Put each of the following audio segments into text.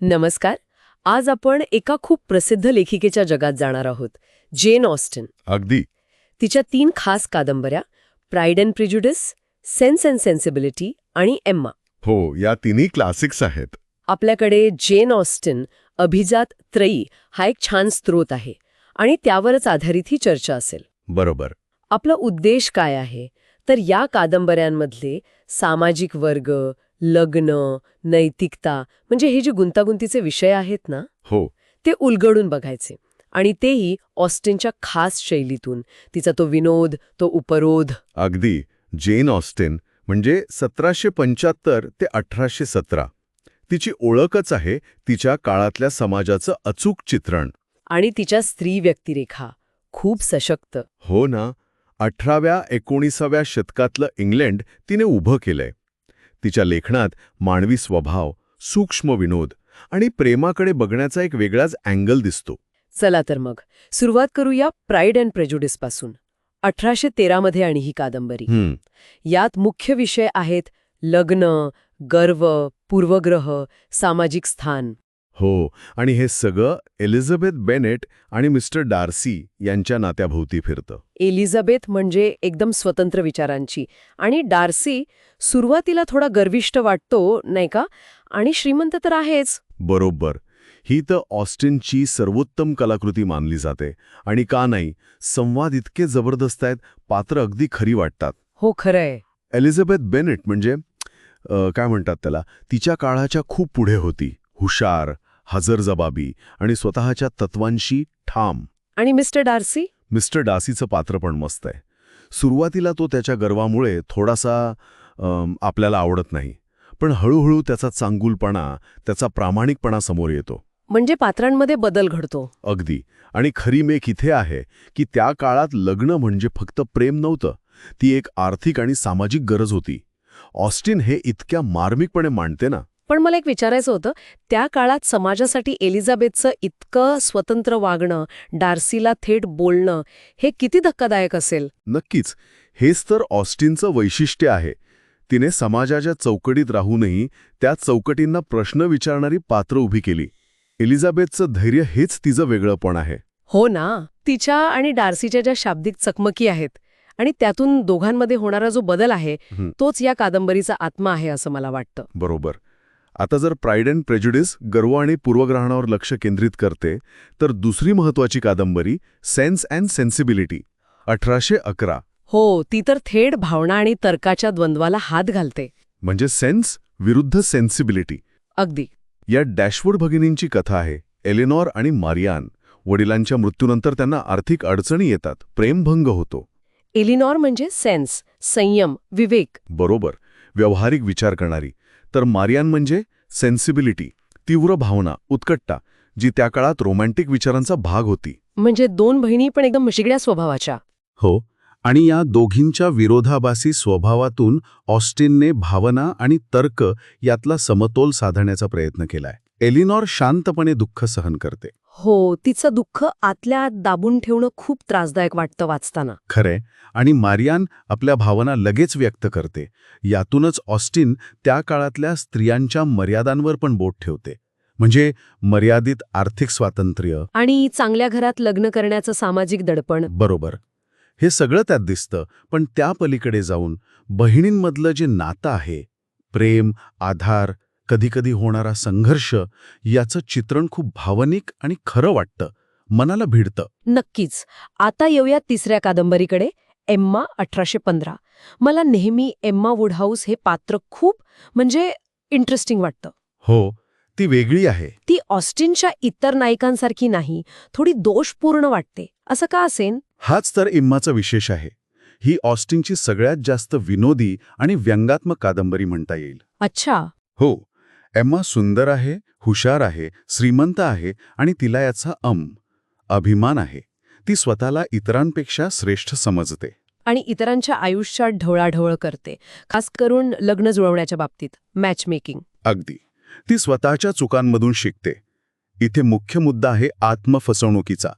नमस्कार. आज आपण एका खूप प्रसिद्ध लेखिकेच्या जगात जाणार आहोत जेन ऑस्टन. अगदी. तिच्या तीन खास कादंबऱ्या pride and prejudice sense and sensibility आणि एम्मा हो या तिन्ही क्लासिक्स आहेत. आपल्याकडे जेन ऑस्टन अभिजात त्रयी हा एक छान स्रोत आहे आणि त्यावरच आधारित ही चर्चा असेल. बरोबर. आपला उद्देश काय आहे? तर या कादंबऱ्यांमधले सामाजिक वर्ग लग्न नैतिकता म्हणजे हे जे गुंतागुंतीचे विषय आहेत ना हो. ते उलगडून बघायचे. आणि तेही ऑस्टिनच्या खास शैलीतून. तिचा तो विनोद तो उपरोध. अगदी. जेन ऑस्टिन म्हणजे सतराशे पंच्याहत्तर ते अठराशे सतरा. तिची ओळखच आहे तिच्या काळातल्या समाजाचं अचूक चित्रण. आणि तिच्या स्त्री व्यक्तिरेखा. खूप सशक्त. हो ना. अठराव्या एकोणीसाव्या शतकातलं इंग्लंड तिने उभं केलंय. तिच्या लेखनात मानवी स्वभाव सूक्ष्म विनोद आणि प्रेमाकडे बघण्याचा एक वेगळाच अँगल दिसतो. चला तर मग सुरुवात करूया प्राईड अँड प्रेज्युडिसपासून. अठराशे तेरामध्ये आणि ही कादंबरी. यात मुख्य विषय आहेत लग्न गर्व पूर्वग्रह सामाजिक स्थान. हो. आणि हे सगळं एलिझाबेथ बेनेट आणि मिस्टर डार्सी यांच्या नात्याभोवती फिरतं. एलिझाबेथ म्हणजे एकदम स्वतंत्र विचारांची. आणि डार्सी सुरुवातीला थोडा गर्विष्ट वाटतो नाही का? आणि श्रीमंत तर आहेच. बरोबर. ही तर ऑस्टिनची सर्वोत्तम कलाकृती मानली जाते. आणि का नाही संवाद इतके जबरदस्त आहेत पात्र अगदी खरी वाटतात. हो खरंय. एलिझाबेथ बेनेट म्हणजे काय म्हणतात त्याला तिच्या काळाच्या खूप पुढे होती. हुशार हजरजबाबी आणि स्वतःच्या तत्वांशी ठाम. आणि मिस्टर डार्सी? मिस्टर डासीचं पात्र पण मस्त आहे. सुरुवातीला तो त्याच्या गर्वामुळे थोडासा आपल्याला आवडत नाही. पण हळूहळू त्याचा चांगुलपणा त्याचा प्रामाणिकपणा समोर येतो. म्हणजे पात्रांमध्ये बदल घडतो. अगदी. आणि खरी मेख इथे आहे की त्या काळात लग्न म्हणजे फक्त प्रेम नव्हतं. ती एक आर्थिक आणि सामाजिक गरज होती. ऑस्टिन हे इतक्या मार्मिकपणे मांडते ना. पण मला एक विचारायचं होतं त्या काळात समाजासाठी एलिझाबेथचं इतकं स्वतंत्र वागणं डार्सीला थेट बोलणं हे किती धक्कादायक असेल? नक्कीच. हेच तर ऑस्टिनचं वैशिष्ट्य आहे. तिने समाजाच्या चौकटीत राहूनही त्या चौकटींना प्रश्न विचारणारी पात्र उभी केली. एलिझाबेथचं धैर्य हेच तिचं वेगळंपण आहे. हो ना. तिच्या आणि डार्सीच्या ज्या शाब्दिक चकमकी आहेत आणि त्यातून दोघांमध्ये होणारा जो बदल आहे. तोच या कादंबरीचा आत्मा आहे असं मला वाटतं. बरोबर. आता जर प्राईड अँड प्रेज्युडिस गर्व आणि पूर्वग्रहणावर लक्ष केंद्रित करते तर दुसरी महत्वाची कादंबरी सेन्स अँड सेन्सिबिलिटी अठराशे अकरा. हो ती तर थेट भावना आणि तर्काच्या द्वंद्वाला हात घालते. म्हणजे सेन्स विरुद्ध सेन्सिबिलिटी अगदी. या डॅशवूड भगिनींची कथा आहे एलिनॉर आणि मारियान. वडिलांच्या मृत्यूनंतर त्यांना आर्थिक अडचणी येतात प्रेमभंग होतो. एलिनॉर म्हणजे सेन्स संयम विवेक. बरोबर. व्यावहारिक विचार करणारी. तर मारियान म्हणजे सेन्सिबिलिटी तीव्र भावना उत्कटता जी त्या काळात रोमॅन्टिक विचारांचा भाग होती. म्हणजे दोन बहिणी पण एकदम मिशिगड्या स्वभावाच्या. हो आणि या दोघींच्या विरोधाभासी स्वभावातून ऑस्टिनने भावना आणि तर्क यातला समतोल साधण्याचा प्रयत्न केलाय. एलिनॉर शांतपणे दुःख सहन करते. हो तिचं दुःख आतल्या आत दाबून ठेवणं खूप त्रासदायक वाटतं वाचताना. खरे आणि मारियान आपल्या भावना लगेच व्यक्त करते. यातूनच ऑस्टिन त्या काळातल्या स्त्रियांच्या मर्यादांवर पण बोट ठेवते. म्हणजे मर्यादित आर्थिक स्वातंत्र्य. आणि चांगल्या घरात लग्न करण्याचं सामाजिक दडपण. बरोबर. हे सगळं त्यात दिसतं पण त्या पलीकडे जाऊन बहिणींमधलं जे नातं आहे प्रेम आधार कधीकधी होणारा संघर्ष याचं चित्रण खूप भावनिक आणि खरं वाटतं. मनाला भिडतं. नक्कीच. आता येऊया तिसऱ्या कादंबरीकडे एम्मा अठराशे पंधरा. मला नेहमी एम्मा वुडहाऊस हे पात्र खूप म्हणजे इंटरेस्टिंग वाटतं. हो ती वेगळी आहे. ती ऑस्टिनच्या इतर नायिकांसारखी नाही थोडी दोषपूर्ण वाटते. असं का असेन? हाच तर इम्माचा विशेष आहे. ही ऑस्टिनची सगळ्यात जास्त विनोदी आणि व्यंगात्मक कादंबरी म्हणता येईल. अच्छा. हो एम्मा सुंदर आहे हुशार आहे श्रीमंत आहे आणि तिला याचा अम अभिमान आहे. ती स्वतःला इतरांपेक्षा श्रेष्ठ समजते. आणि इतरांच्या आयुष्यात ढवळाढवळ करते खास करून लग्न जुळवण्याच्या बाबतीत मॅच मेकिंग अगदी. ती स्वतःच्या चुकांमधून शिकते. इथे मुख्य मुद्दा आहे आत्मफसवणुकीचा.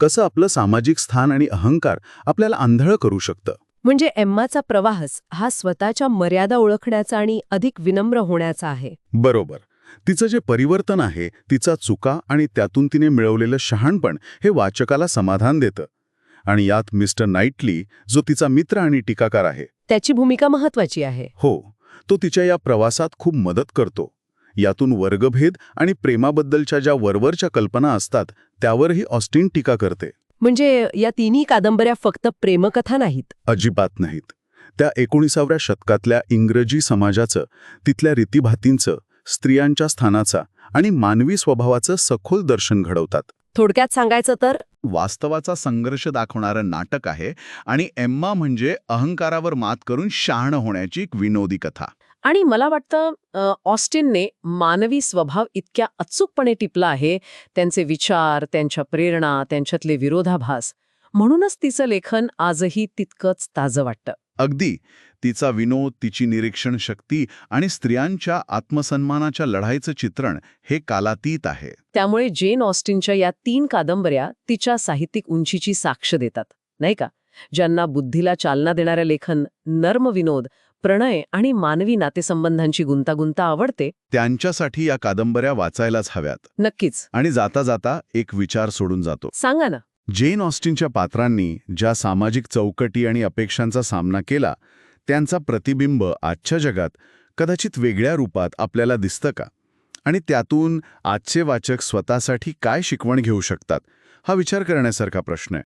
कसं आपलं सामाजिक स्थान आणि अहंकार आपल्याला आंधळ करू शकतं? म्हणजे एम्माचा प्रवाहच हा स्वतःच्या मर्यादा ओळखण्याचा आणि अधिक विनम्र होण्याचा आहे. बरोबर. तिचं जे परिवर्तन आहे तिचा चुका आणि त्यातून तिने मिळवलेलं शहाणपण हे वाचकाला समाधान देतं. आणि यात मिस्टर नाईटली जो तिचा मित्र आणि टीकाकार आहे. त्याची भूमिका महत्वाची आहे. हो तो तिच्या या प्रवासात खूप मदत करतो. यातून वर्गभेद आणि प्रेमाबद्दलच्या ज्या वरवरच्या कल्पना असतात त्यावरही ऑस्टिन टीका करते. म्हणजे या तिन्ही कादंबऱ्या फक्त प्रेमकथा नाहीत. अजिबात नाहीत. त्या एकोणीसाव्या शतकातल्या इंग्रजी समाजाचं तिथल्या रीतीभातींचं स्त्रियांच्या स्थानाचा आणि मानवी स्वभावाचं सखोल दर्शन घडवतात. थोडक्यात सांगायचं तर? वास्तवाचा संघर्ष दाखवणारं नाटक आहे आणि एम्मा म्हणजे अहंकारावर मात करून शहाणं होण्याची एक विनोदी कथा. आणि मला वाटतं ऑस्टिनने मानवी स्वभाव इतक्या अचूकपणे टिपला आहे त्यांचे विचार त्यांच्या प्रेरणा त्यांच्यातले विरोधाभास. म्हणूनच तिचं लेखन आजही तितकंच ताजं वाटतं. अगदी. तिचा विनोद तिची निरीक्षण शक्ती आणि स्त्रियांच्या आत्मसन्मानाच्या लढाईचं चित्रण हे कालातीत आहे. त्यामुळे जेन ऑस्टिनच्या या तीन कादंबऱ्या तिच्या साहित्यिक उंचीची साक्ष देतात नाही का? ज्यांना बुद्धीला चालना देणाऱ्या लेखन नर्म विनोद प्रणय आणि मानवी नातेसंबंधांची गुंतागुंता आवडते. त्यांच्यासाठी या कादंबऱ्या वाचायलाच हव्यात. नक्कीच. आणि जाता जाता एक विचार सोडून जातो. सांगा ना. जेन ऑस्टिनच्या पात्रांनी ज्या सामाजिक चौकटी आणि अपेक्षांचा सामना केला त्यांचा प्रतिबिंब आजच्या जगात कदाचित वेगळ्या रूपात आपल्याला दिसतं का? आणि त्यातून आजचे वाचक स्वतःसाठी काय शिकवण घेऊ शकतात? हा विचार करण्यासारखा प्रश्न आहे.